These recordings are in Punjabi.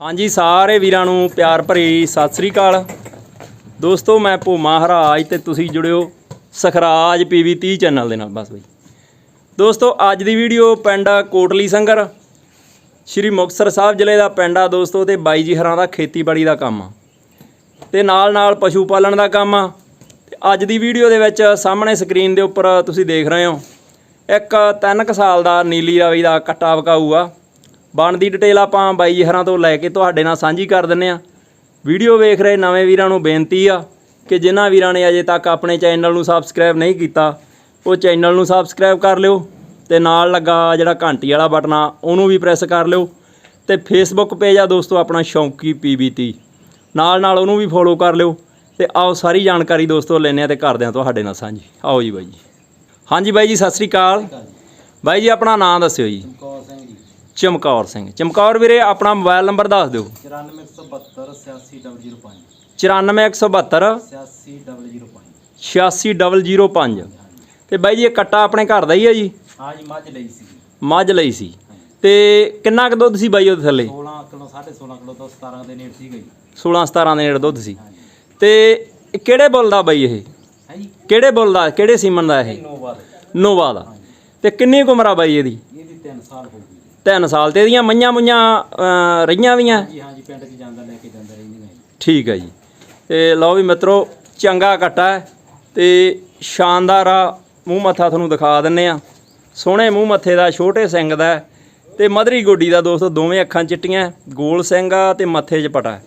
ਹਾਂਜੀ, ਸਾਰੇ ਵੀਰਾਂ ਨੂੰ ਪਿਆਰ ਭਰੀ ਸਤਿ ਸ੍ਰੀ ਅਕਾਲ। ਦੋਸਤੋ, ਮੈਂ ਭੂਮਾ ਹਰਾਜ ਤੇ ਤੁਸੀਂ ਜੁੜਿਓ ਸਖਰਾਜ ਪੀਵੀ 30 ਚੈਨਲ ਦੇ ਨਾਲ। ਬਸ ਬਈ। ਦੋਸਤੋ, ਅੱਜ ਦੀ ਵੀਡੀਓ ਪਿੰਡ ਕੋਟਲੀ ਸੰਗਰ, ਸ਼੍ਰੀ ਮੁਕਤਸਰ ਸਾਹਿਬ ਜ਼ਿਲ੍ਹੇ ਦਾ ਪਿੰਡ ਆ ਦੋਸਤੋ ਤੇ ਬਾਈ ਜੀ ਹਰਾਂ ਦਾ ਖੇਤੀਬਾੜੀ ਦਾ ਕੰਮ ਆ। ਤੇ ਨਾਲ ਨਾਲ ਪਸ਼ੂ ਪਾਲਣ ਦਾ ਕੰਮ ਆ। ਤੇ ਅੱਜ ਦੀ ਵੀਡੀਓ ਦੇ ਵਿੱਚ ਸਾਹਮਣੇ ਸਕਰੀਨ ਦੇ ਉੱਪਰ ਤੁਸੀਂ ਦੇਖ ਰਹੇ ਹੋ, ਇੱਕ 3 ਸਾਲ ਦਾ ਨੀਲੀ ਰਾਵੀ ਦਾ ਕੱਟਾ ਵਕਾਊ ਆ। ਬਣਦੀ ਡਿਟੇਲ ਆਪਾਂ ਬਾਈ ਜੀ ਹਰਾਂ ਤੋਂ ਲੈ ਕੇ ਤੁਹਾਡੇ ਨਾਲ ਸਾਂਝੀ ਕਰ ਦਿੰਨੇ ਆ। ਵੀਡੀਓ ਵੇਖ ਰਹੇ ਨਵੇਂ ਵੀਰਾਂ ਨੂੰ ਬੇਨਤੀ ਆ ਕਿ ਜਿਨ੍ਹਾਂ ਵੀਰਾਂ ਨੇ ਅਜੇ ਤੱਕ ਆਪਣੇ ਚੈਨਲ ਨੂੰ ਸਬਸਕ੍ਰਾਈਬ ਨਹੀਂ ਕੀਤਾ, ਉਹ ਚੈਨਲ ਨੂੰ ਸਬਸਕ੍ਰਾਈਬ ਕਰ ਲਿਓ ਤੇ ਨਾਲ ਲੱਗਾ ਜਿਹੜਾ ਘੰਟੀ ਵਾਲਾ ਬਟਨ ਆ, ਉਹਨੂੰ ਵੀ ਪ੍ਰੈਸ ਕਰ ਲਿਓ। ਤੇ ਫੇਸਬੁੱਕ ਪੇਜ ਆ ਦੋਸਤੋ, ਆਪਣਾ ਸ਼ੌਂਕੀ ਪੀਬੀਟੀ ਨਾਲ ਨਾਲ ਉਹਨੂੰ ਵੀ ਫੋਲੋ ਕਰ ਲਿਓ ਤੇ ਆਓ ਸਾਰੀ ਜਾਣਕਾਰੀ ਦੋਸਤੋ ਲੈਣੇ ਆ ਤੇ ਕਰਦੇ ਆ ਤੁਹਾਡੇ ਨਾਲ ਸਾਂਝੀ। ਆਓ ਜੀ ਬਾਈ ਜੀ। ਹਾਂਜੀ ਬਾਈ ਜੀ, ਸਤਿ ਸ੍ਰੀ ਅਕਾਲ। ਬਾਈ ਜੀ, ਆਪਣਾ ਨਾਮ ਦੱਸਿਓ ਜੀ। ਕੌਰ ਸਿੰਘ ਜੀ ਚਮਕੌਰ ਸਿੰਘ। ਚਮਕੌਰ ਵੀਰੇ ਆਪਣਾ ਮੋਬਾਈਲ ਨੰਬਰ ਦੱਸ ਦਿਓ। 94172 86005 94172 86005 86005 ਤੇ ਬਾਈ ਜੀ ਇਹ ਕੱਟਾ ਆਪਣੇ ਘਰ ਦਾ ਹੀ ਹੈ ਜੀ? ਹਾਂ ਜੀ ਮੱਝ ਲਈ ਸੀ। ਮੱਝ ਲਈ ਸੀ ਤੇ ਕਿੰਨਾ ਕੁ ਦੁੱਧ ਸੀ ਬਾਈ ਉਹਦੇ ਥੱਲੇ? 16 ਕਿਲੋ 16.5 ਕਿਲੋ ਤੋਂ 17 ਦੇ ਨੇੜ ਸੀ ਗਈ 16 17 ਦੇ ਨੇੜੇ ਦੁੱਧ ਸੀ ਤੇ ਕਿਹੜੇ ਬੁੱਲ ਦਾ ਬਾਈ ਇਹ? ਹੈ ਜੀ ਕਿਹੜੇ ਬੁੱਲ ਦਾ ਕਿਹੜੇ ਸੀਮਨ ਦਾ ਇਹ? ਇਹ ਨੋ ਬਾਦ ਨੋਵਾ ਦਾ। ਤੇ ਕਿੰਨੀ ਕੁ ਉਮਰ ਆ ਬਾਈ ਇਹਦੀ? ਇਹਦੀ 3 ਸਾਲ ਹੋ ਗਈ। 3 ਸਾਲ ਤੇ ਇਹਦੀਆਂ ਮਈਆਂ ਮੁਈਆਂ ਰਹੀਆਂ ਵੀਆਂ ਜੀ ਹਾਂ ਜੀ ਪਿੰਡ 'ਚ ਜਾਂਦਾ ਲੈ ਕੇ ਜਾਂਦਾ ਰਹਿੰਦੀਆਂ ਜੀ। ਠੀਕ ਹੈ ਜੀ। ਤੇ ਲਓ ਵੀ ਮਿੱਤਰੋ ਚੰਗਾ ਕੱਟਾ ਹੈ ਤੇ ਸ਼ਾਨਦਾਰ ਆ। ਮੂੰਹ ਮੱਥਾ ਤੁਹਾਨੂੰ ਦਿਖਾ ਦਿੰਨੇ ਆ। ਸੋਹਣੇ ਮੂੰਹ ਮੱਥੇ ਦਾ ਛੋਟੇ ਸਿੰਘ ਦਾ ਤੇ ਮਧਰੀ ਗੋਡੀ ਦਾ ਦੋਸਤੋ ਦੋਵੇਂ ਅੱਖਾਂ ਚਿੱਟੀਆਂ ਗੋਲ ਸਿੰਘ ਆ ਤੇ ਮੱਥੇ 'ਚ ਪਟਾ।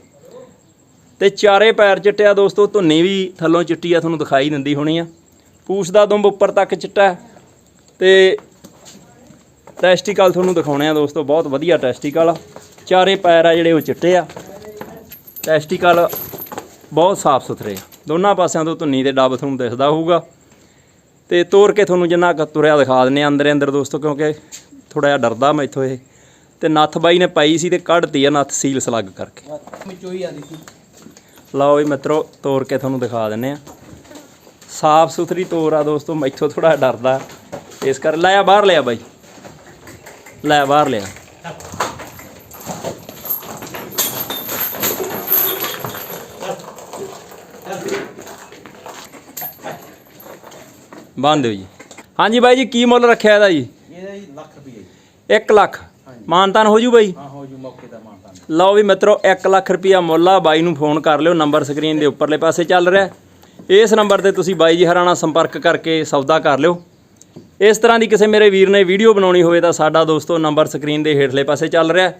ਤੇ ਚਾਰੇ ਪੈਰ ਚਿੱਟਿਆ ਦੋਸਤੋ ਧੁੰਨੀ ਵੀ ਥੱਲੋਂ ਚਿੱਟੀ ਆ ਤੁਹਾਨੂੰ ਦਿਖਾਈ ਦਿੰਦੀ ਹੋਣੀ ਆ। ਪੂਛ ਦਾ ਦੁੰਬ ਉੱਪਰ ਤੱਕ ਚਿੱਟਾ ਤੇ ਟੈਸਟੀਕਲ ਤੁਹਾਨੂੰ ਦਿਖਾਉਣੇ ਆ ਦੋਸਤੋ, ਬਹੁਤ ਵਧੀਆ ਟੈਸਟੀਕਲ ਆ। ਚਾਰੇ ਪੈਰ ਆ ਜਿਹੜੇ ਉਹ ਚਿੱਟੇ ਆ। ਟੈਸਟੀਕਲ ਬਹੁਤ ਸਾਫ਼ ਸੁਥਰੇ ਆ। ਦੋਨਾਂ ਪਾਸਿਆਂ ਤੋਂ ਧੁੰਨੀ ਦੇ ਡੱਬ ਤੁਹਾਨੂੰ ਦਿਸਦਾ ਹੋਊਗਾ। ਤੇ ਤੋਰ ਕੇ ਤੁਹਾਨੂੰ ਜਿੰਨਾ ਕੁ ਤੁਰਿਆ ਦਿਖਾ ਦਿੰਨੇ ਆ ਅੰਦਰੇ ਅੰਦਰ ਦੋਸਤੋ, ਕਿਉਂਕਿ ਥੋੜਾ ਜਿਹਾ ਡਰਦਾ ਮੈਥੋਂ ਇਹ। ਤੇ ਨੱਥ ਬਾਈ ਨੇ ਪਾਈ ਸੀ ਤੇ ਕੱਢਤੀ ਆ ਨੱਥ ਸੀਲ ਸਲੱਗ ਕਰਕੇ। ਵਿੱਚੋਂ ਆਦੀ ਸੀ ਲਓ ਵੀ ਮਿੱਤਰੋ, ਤੋਰ ਕੇ ਤੁਹਾਨੂੰ ਦਿਖਾ ਦਿੰਨੇ ਆ। ਸਾਫ਼ ਸੁਥਰੀ ਤੋਰ ਆ ਦੋਸਤੋ, ਮੈਥੋਂ ਥੋੜਾ ਡਰਦਾ। ਇਸ ਕਰ ਲਾਇਆ ਬਾਹਰ ਲਿਆ ਬਾਈ। ਲੈ ਬਾਹਰ ਲਿਆ। ਬੰਦ ਦਿਓ ਜੀ। ਹਾਂਜੀ ਬਾਈ ਜੀ ਕੀ ਮੁੱਲ ਰੱਖਿਆ ਇਹਦਾ ਜੀ? ਇਹਦਾ ਜੀ ਲੱਖ ਰੁਪਏ ਜੀ। 1 ਲੱਖ। ਮਾਨਤਾਨ ਹੋ ਜੂ ਬਾਈ? ਹਾਂ ਹੋ ਜੂ ਮੌਕੇ ਦਾ ਮਾਨਤਾ ਲਓ ਵੀ ਮਿੱਤਰੋ 1 ਲੱਖ ਰੁਪਿਆ ਮੁੱਲ ਆ। ਬਾਈ ਨੂੰ ਫੋਨ ਕਰ ਲਿਓ ਨੰਬਰ ਸਕਰੀਨ ਦੇ ਉੱਪਰਲੇ ਪਾਸੇ ਚੱਲ ਰਿਹਾ। ਇਸ ਨੰਬਰ ਤੇ ਤੁਸੀਂ ਬਾਈ ਜੀ ਹਰਾਂ ਨਾਲ ਸੰਪਰਕ ਕਰਕੇ ਸੌਦਾ ਕਰ ਲਿਓ। ਇਸ ਤਰ੍ਹਾਂ ਦੀ ਕਿਸੇ ਮੇਰੇ ਵੀਰ ਨੇ ਵੀਡੀਓ ਬਣਾਉਣੀ ਹੋਵੇ ਤਾਂ ਸਾਡਾ ਦੋਸਤੋ ਨੰਬਰ ਸਕਰੀਨ ਦੇ ਹੇਠਲੇ ਪਾਸੇ ਚੱਲ ਰਿਹਾ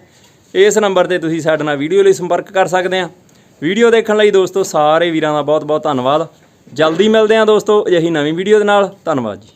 ਇਸ ਨੰਬਰ ਤੇ ਤੁਸੀਂ ਸਾਡੇ ਨਾਲ ਵੀਡੀਓ ਲਈ ਸੰਪਰਕ ਕਰ ਸਕਦੇ ਆ ਵੀਡੀਓ ਦੇਖਣ ਲਈ ਦੋਸਤੋ ਸਾਰੇ ਵੀਰਾਂ ਦਾ ਬਹੁਤ ਬਹੁਤ ਧੰਨਵਾਦ। ਜਲਦੀ ਮਿਲਦੇ ਆ ਦੋਸਤੋ ਅਜਿਹੀ ਨਵੀਂ ਵੀਡੀਓ ਦੇ ਨਾਲ। ਧੰਨਵਾਦ ਜੀ।